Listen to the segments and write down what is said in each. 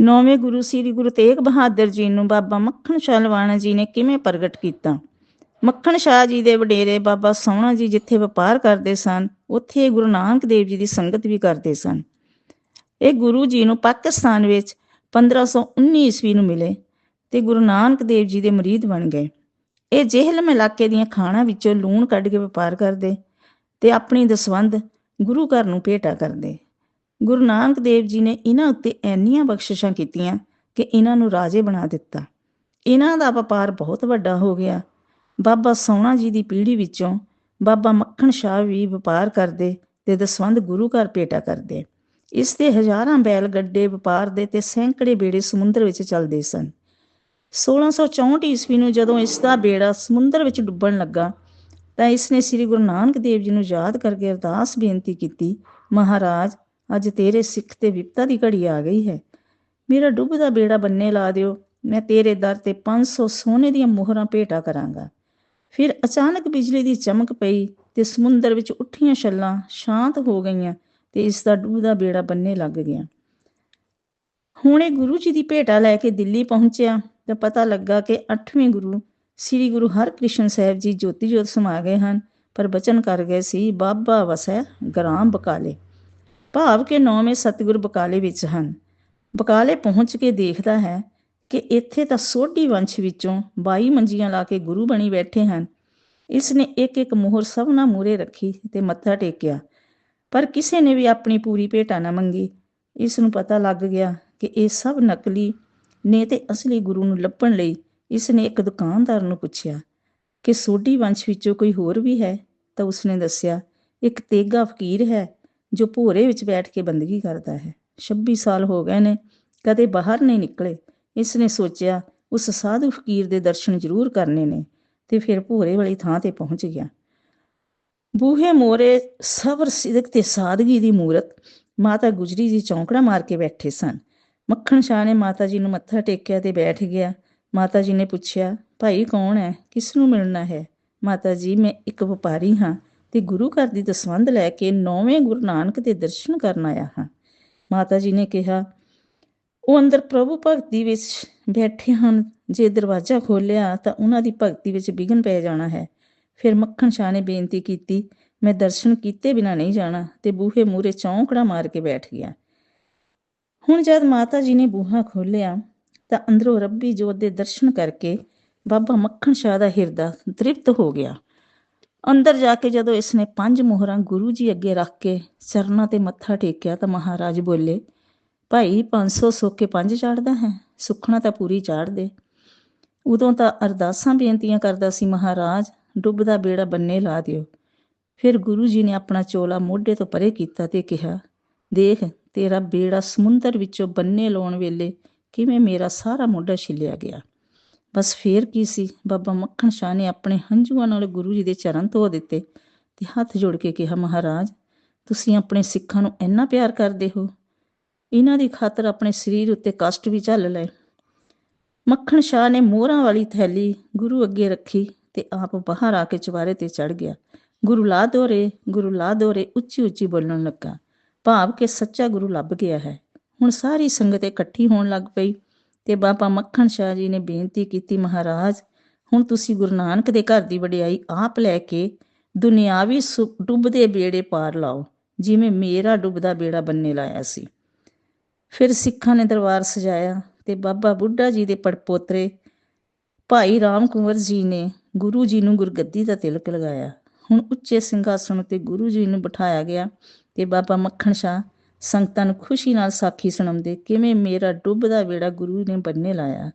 ਨੌਵੇਂ ਗੁਰੂ ਸ੍ਰੀ ਗੁਰੂ ਤੇਗ ਬਹਾਦਰ ਜੀ ਨੂੰ ਬਾਬਾ ਮੱਖਣ ਸ਼ਾਹ ਲਵਾਣਾ ਜੀ ਨੇ ਕਿਵੇਂ ਪ੍ਰਗਟ ਕੀਤਾ? ਮੱਖਣ ਸ਼ਾਹ ਜੀ ਦੇ ਵਡੇਰੇ ਬਾਬਾ ਸੋਹਣਾ ਜੀ ਜਿੱਥੇ ਵਪਾਰ ਕਰਦੇ ਸਨ, ਉੱਥੇ ਗੁਰੂ ਨਾਨਕ ਦੇਵ ਜੀ ਦੀ ਸੰਗਤ ਵੀ ਕਰਦੇ ਸਨ। ਇਹ ਗੁਰੂ ਜੀ ਨੂੰ ਪਾਕਿਸਤਾਨ ਵਿੱਚ 1519 ਈਸਵੀ ਨੂੰ ਮਿਲੇ ਤੇ ਗੁਰੂ ਨਾਨਕ ਦੇਵ ਜੀ ਦੇ ਮਰੀਦ ਬਣ ਗਏ। ਇਹ ਜੇਹਲਮ ਇਲਾਕੇ ਦੀਆਂ ਖਾਣਾ ਵਿੱਚੋਂ ਲੂਣ ਕੱਢ ਕੇ ਵਪਾਰ ਕਰਦੇ ਤੇ ਆਪਣੀ ਦਸਵੰਦ ਗੁਰੂ ਘਰ ਨੂੰ ਭੇਟਾ ਕਰਦੇ। ਗੁਰੂ ਨਾਨਕ ਦੇਵ ਜੀ ਨੇ ਇਹਨਾਂ ਉੱਤੇ ਐਨੀਆਂ ਬਖਸ਼ਿਸ਼ਾਂ ਕੀਤੀਆਂ ਕਿ ਇਹਨਾਂ ਨੂੰ ਰਾਜੇ ਬਣਾ ਦਿੱਤਾ। ਇਹਨਾਂ ਦਾ ਵਪਾਰ ਬਹੁਤ ਵੱਡਾ ਹੋ ਗਿਆ। ਬਾਬਾ ਸੋਹਣਾ ਜੀ ਦੀ ਪੀੜ੍ਹੀ ਵਿੱਚੋਂ ਬਾਬਾ ਮੱਖਣ ਸ਼ਾਹ ਵੀ ਵਪਾਰ ਕਰਦੇ ਤੇ ਦਸਵੰਦ ਗੁਰੂ ਘਰ ਭੇਟਾ ਕਰਦੇ। ਇਸ ਤੇ ਹਜ਼ਾਰਾਂ ਬੈਲ ਗੱਡੇ ਵਪਾਰ ਦੇ ਤੇ ਸੈਂਕੜੇ ਬੇੜੇ ਸਮੁੰਦਰ ਵਿੱਚ ਚੱਲਦੇ ਸਨ। 1664 ਈਸਵੀ ਨੂੰ ਜਦੋਂ ਇਸ ਦਾ ਬੇੜਾ ਸਮੁੰਦਰ ਵਿੱਚ ਡੁੱਬਣ ਲੱਗਾ, ਤਾਂ ਇਸ ਨੇ ਸ੍ਰੀ ਗੁਰੂ ਨਾਨਕ ਦੇਵ ਜੀ ਨੂੰ ਯਾਦ ਕਰਕੇ ਅਰਦਾਸ ਬੇਨਤੀ ਕੀਤੀ, ਮਹਾਰਾਜ ਅੱਜ ਤੇਰੇ ਸਿੱਖ ਤੇ ਵਿਪਤਾ ਦੀ ਘੜੀ ਆ ਗਈ ਹੈ। ਮੇਰਾ ਡੁੱਬਦਾ ਬੇੜਾ ਬੰਨੇ ਲਾ ਦਿਓ। ਮੈਂ ਤੇਰੇ ਦਰ ਤੇ 500 ਸੋਨੇ ਦੀਆਂ ਮੋਹਰਾਂ ਭੇਟਾ ਕਰਾਂਗਾ। ਫਿਰ ਅਚਾਨਕ ਬਿਜਲੀ ਦੀ ਚਮਕ ਪਈ ਤੇ ਸਮੁੰਦਰ ਵਿੱਚ ਉੱਠੀਆਂ ਛੱਲਾਂ ਸ਼ਾਂਤ ਹੋ ਗਈਆਂ ਤੇ ਇਸ ਦਾ ਡੁੱਬਦਾ ਬੇੜਾ ਬੰਨੇ ਲੱਗ ਗਿਆ। ਹੁਣੇ ਗੁਰੂ ਜੀ ਦੀ ਭੇਟਾ ਲੈ ਕੇ ਦਿੱਲੀ ਪਹੁੰਚਿਆ ਤਾਂ ਪਤਾ ਲੱਗਾ ਕਿ 8ਵੇਂ ਗੁਰੂ ਸ੍ਰੀ ਗੁਰੂ ਹਰਕ੍ਰਿਸ਼ਨ ਸਾਹਿਬ ਜੀ ਜੋਤੀ ਜੋਤ ਸਮਾ ਗਏ ਹਨ, ਪਰ ਬਚਨ ਕਰ ਗਏ ਸੀ, ਬਾਬਾ ਵਸੈ ਗ੍ਰਾਮ ਬਕਾਲੇ। ਭਾਵ ਕਿ ਨੌਵੇਂ ਸਤਿਗੁਰ ਬਕਾਲੇ ਵਿੱਚ ਹਨ। ਬਕਾਲੇ ਪਹੁੰਚ ਕੇ ਦੇਖਦਾ ਹੈ ਕਿ ਇੱਥੇ ਤਾਂ ਸੋਢੀ ਵੰਸ਼ ਵਿੱਚੋਂ 22 ਮੰਜੀਆਂ ਲਾ ਕੇ ਗੁਰੂ ਬਣੀ ਬੈਠੇ ਹਨ। ਇਸ ਨੇ ਇੱਕ ਇੱਕ ਮੋਹਰ ਸਭਨਾ ਮੂਰੇ ਰੱਖੀ ਤੇ ਮੱਥਾ ਟੇਕਿਆ। ਪਰ ਕਿਸੇ ਨੇ ਵੀ ਆਪਣੀ ਪੂਰੀ ਭੇਟਾ ਨਾ ਮੰਗੀ। ਇਸ ਨੂੰ ਪਤਾ ਲੱਗ ਗਿਆ ਕਿ ਇਹ ਸਭ ਨਕਲੀ ਨੇ ਤੇ ਅਸਲੀ ਗੁਰੂ ਨੂੰ ਲੱਭਣ ਲਈ ਇਸ ਨੇ ਇੱਕ ਦੁਕਾਨਦਾਰ ਨੂੰ ਪੁੱਛਿਆ ਕਿ ਸੋਢੀ ਵੰਸ਼ ਵਿੱਚੋਂ ਕੋਈ ਹੋਰ ਵੀ ਹੈ? ਤਾਂ ਉਸਨੇ ਦੱਸਿਆ, ਇੱਕ ਤੇਗਾ ਫਕੀਰ ਹੈ। ਜੋ ਭੋਰੇ ਵਿੱਚ ਬੈਠ ਕੇ ਬੰਦਗੀ ਕਰਦਾ ਹੈ। 26 ਸਾਲ ਹੋ ਗਏ ਨੇ, ਕਦੇ ਬਾਹਰ ਨਹੀਂ ਨਿਕਲੇ। ਇਸ ਨੇ ਸੋਚਿਆ, ਉਸ ਸਾਧੂ ਫਕੀਰ ਦੇ ਦਰਸ਼ਨ ਜ਼ਰੂਰ ਕਰਨੇ ਨੇ ਤੇ ਫਿਰ ਭੋਰੇ ਵਾਲੀ ਥਾਂ ਤੇ ਪਹੁੰਚ ਗਿਆ। ਬੂਹੇ ਮੋਰੇ ਸਬਰ ਸਿਦਕ ਤੇ ਸਾਦਗੀ ਦੀ ਮੂਰਤ ਮਾਤਾ ਗੁਜਰੀ ਜੀ ਚੌਂਕੜਾ ਮਾਰ ਕੇ ਬੈਠੇ ਸਨ। ਮੱਖਣ ਸ਼ਾਹ ਨੇ ਮਾਤਾ ਜੀ ਨੂੰ ਮੱਥਾ ਟੇਕਿਆ ਤੇ ਬੈਠ ਗਿਆ। ਮਾਤਾ ਜੀ ਨੇ ਪੁੱਛਿਆ, ਭਾਈ ਕੌਣ ਹੈ? ਕਿਸ ਨੂੰ ਮਿਲਣਾ ਹੈ? ਮਾਤਾ ਜੀ, ਮੈਂ ਇੱਕ ਵਪਾਰੀ ਹਾਂ। ਤੇ ਗੁਰੂ ਘਰ ਦੀ ਦਸਵੰਦ ਲੈ ਕੇ ਨੌਵੇਂ ਗੁਰੂ ਨਾਨਕ ਦੇ ਦਰਸ਼ਨ ਕਰਨ ਆਇਆ ਹਾਂ। ਮਾਤਾ ਜੀ ਨੇ ਕਿਹਾ, ਉਹ ਅੰਦਰ ਪ੍ਰਭੂ ਭਗਤੀ ਵਿੱਚ ਬੈਠੇ ਹਨ। ਜੇ ਦਰਵਾਜ਼ਾ ਖੋਲਿਆ ਤਾਂ ਉਹਨਾਂ ਦੀ ਭਗਤੀ ਵਿੱਚ ਵਿਘਨ ਪੈ ਜਾਣਾ ਹੈ। ਫਿਰ ਮੱਖਣ ਸ਼ਾਹ ਨੇ ਬੇਨਤੀ ਕੀਤੀ, ਮੈਂ ਦਰਸ਼ਨ ਕੀਤੇ ਬਿਨਾ ਨਹੀਂ ਜਾਣਾ ਤੇ ਬੂਹੇ ਮੂਰੇ ਚੌਂਕੜਾ ਮਾਰ ਕੇ ਬੈਠ ਗਿਆ। ਹੁਣ ਜਦ ਮਾਤਾ ਜੀ ਨੇ ਬੂਹਾ ਖੋਲਿਆ ਤਾਂ ਅੰਦਰੋਂ ਰੱਬੀ ਜੋਤ ਦੇ ਦਰਸ਼ਨ ਕਰਕੇ ਬਾਬਾ ਮੱਖਣ ਸ਼ਾਹ ਦਾ ਹਿਰਦਾ ਤ੍ਰਿਪਤ ਹੋ ਗਿਆ। ਅੰਦਰ ਜਾ ਕੇ ਜਦੋਂ ਇਸ ਨੇ ਪੰਜ ਮੋਹਰਾਂ ਗੁਰੂ ਜੀ ਅੱਗੇ ਰੱਖ ਕੇ ਚਰਨਾਂ ਤੇ ਮੱਥਾ ਟੇਕਿਆ ਤਾਂ ਮਹਾਰਾਜ ਬੋਲੇ, ਭਾਈ 500 ਸੋਕੇ ਪੰਜ ਚਾੜਦਾ ਹੈ, ਸੁਖਣਾ ਤਾਂ ਪੂਰੀ ਚਾੜ ਦੇ। ਉਦੋਂ ਤਾਂ ਅਰਦਾਸਾਂ ਬੇਨਤੀਆਂ ਕਰਦਾ ਸੀ ਮਹਾਰਾਜ, ਡੁੱਬਦਾ ਬੇੜਾ ਬੰਨੇ ਲਾ ਦਿਓ। ਫਿਰ ਗੁਰੂ ਜੀ ਨੇ ਆਪਣਾ ਚੋਲਾ ਮੋਢੇ ਤੋਂ ਪਰੇ ਕੀਤਾ ਤੇ ਕਿਹਾ, ਦੇਖ, ਤੇਰਾ ਬੇੜਾ ਸਮੁੰਦਰ ਵਿੱਚੋਂ ਬੰਨੇ ਲਾਉਣ ਵੇਲੇ ਕਿਵੇਂ ਮੇਰਾ ਸਾਰਾ ਮੋਢਾ ਛਿੱਲਿਆ ਗਿਆ। ਬਸ ਫੇਰ ਕੀ ਸੀ? ਬਾਬਾ ਮੱਖਣ ਸ਼ਾਹ ਨੇ ਆਪਣੇ ਹੰਝੂਆਂ ਨਾਲ ਗੁਰੂ ਜੀ ਦੇ ਚਰਨ ਧੋ ਦਿੱਤੇ ਤੇ ਹੱਥ ਜੋੜ ਕੇ ਕਿਹਾ, ਮਹਾਰਾਜ, ਤੁਸੀਂ ਆਪਣੇ ਸਿੱਖਾਂ ਨੂੰ ਇੰਨਾ ਪਿਆਰ ਕਰਦੇ ਹੋ। ਇਹਨਾਂ ਦੀ ਖਾਤਰ ਆਪਣੇ ਸਰੀਰ ਉੱਤੇ ਕਸ਼ਟ ਵੀ ਝੱਲ ਲਏ। ਮੱਖਣ ਸ਼ਾਹ ਨੇ ਮੋਹਰਾਂ ਵਾਲੀ ਥੈਲੀ ਗੁਰੂ ਅੱਗੇ ਰੱਖੀ ਤੇ ਆਪ ਬਾਹਰ ਆ ਕੇ ਚਵਾਰੇ ਤੇ ਚੜ ਗਿਆ। ਗੁਰੂ ਲਾ ਦੋਰੇ, ਗੁਰੂ ਲਾ ਦੋਰੇ ਉੱਚੀ ਉੱਚੀ ਬੋਲਣ ਲੱਗਾ। ਭਾਵ ਕਿ ਸੱਚਾ ਗੁਰੂ ਲੱਭ ਗਿਆ ਹੈ। ਹੁਣ ਸਾਰੀ ਸੰਗਤ ਇਕੱਠੀ ਹੋਣ ਲੱਗ ਪਈ। ਤੇ ਬਾਬਾ ਮੱਖਣ ਸ਼ਾਹ ਜੀ ਨੇ ਬੇਨਤੀ ਕੀਤੀ, ਮਹਾਰਾਜ, ਹੁਣ ਤੁਸੀਂ ਗੁਰੂ ਨਾਨਕ ਦੇ ਘਰ ਦੀ ਵਡਿਆਈ ਆਪ ਲੈ ਕੇ ਦੁਨਿਆਵੀ ਡੁੱਬਦੇ ਬੇੜੇ ਪਾਰ ਲਾਓ, ਜਿਵੇਂ ਮੇਰਾ ਡੁੱਬਦਾ ਬੇੜਾ ਬੰਨੇ ਲਾਇਆ ਸੀ। ਫਿਰ ਸਿੱਖਾਂ ਨੇ ਦਰਬਾਰ ਸਜਾਇਆ ਤੇ ਬਾਬਾ ਬੁੱਢਾ ਜੀ ਦੇ ਪੜਪੋਤਰੇ ਭਾਈ ਰਾਮ ਕੁੰਵਰ ਜੀ ਨੇ ਗੁਰੂ ਜੀ ਨੂੰ ਗੁਰਗੱਦੀ ਦਾ ਤਿਲਕ ਲਗਾਇਆ। ਹੁਣ ਉੱਚੇ ਸਿੰਘਾਸਣ ਤੇ ਗੁਰੂ ਜੀ ਨੂੰ ਬਿਠਾਇਆ ਗਿਆ ਤੇ ਬਾਬਾ ਮੱਖਣ ਸ਼ਾਹ ਸੰਗਤਾਂ ਨੂੰ ਖੁਸ਼ੀ ਨਾਲ ਸਾਖੀ ਸੁਣਾਉਂਦੇ ਕਿਵੇਂ ਮੇਰਾ ਡੁੱਬਦਾ ਵੇੜਾ ਗੁਰੂ ਨੇ ਬੰਨੇ ਲਾਇਆ।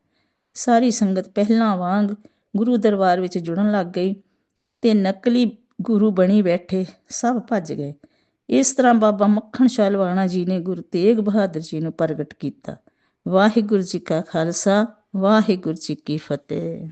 ਸਾਰੀ ਸੰਗਤ ਪਹਿਲਾਂ ਵਾਂਗ ਗੁਰੂ ਦਰਬਾਰ ਵਿੱਚ ਜੁੜਨ ਲੱਗ ਗਈ ਤੇ ਨਕਲੀ ਗੁਰੂ ਬਣੀ ਬੈਠੇ, ਸਭ ਭੱਜ ਗਏ। ਇਸ ਤਰ੍ਹਾਂ ਬਾਬਾ ਮੱਖਣ ਸ਼ਾਲਵਾਣਾ ਜੀ ਨੇ ਗੁਰੂ ਤੇਗ ਬਹਾਦਰ ਜੀ ਨੂੰ ਪ੍ਰਗਟ ਕੀਤਾ। ਵਾਹਿਗੁਰੂ ਜੀ ਕਾ ਖਾਲਸਾ, ਵਾਹਿਗੁਰੂ ਜੀ ਕੀ ਫਤਿਹ।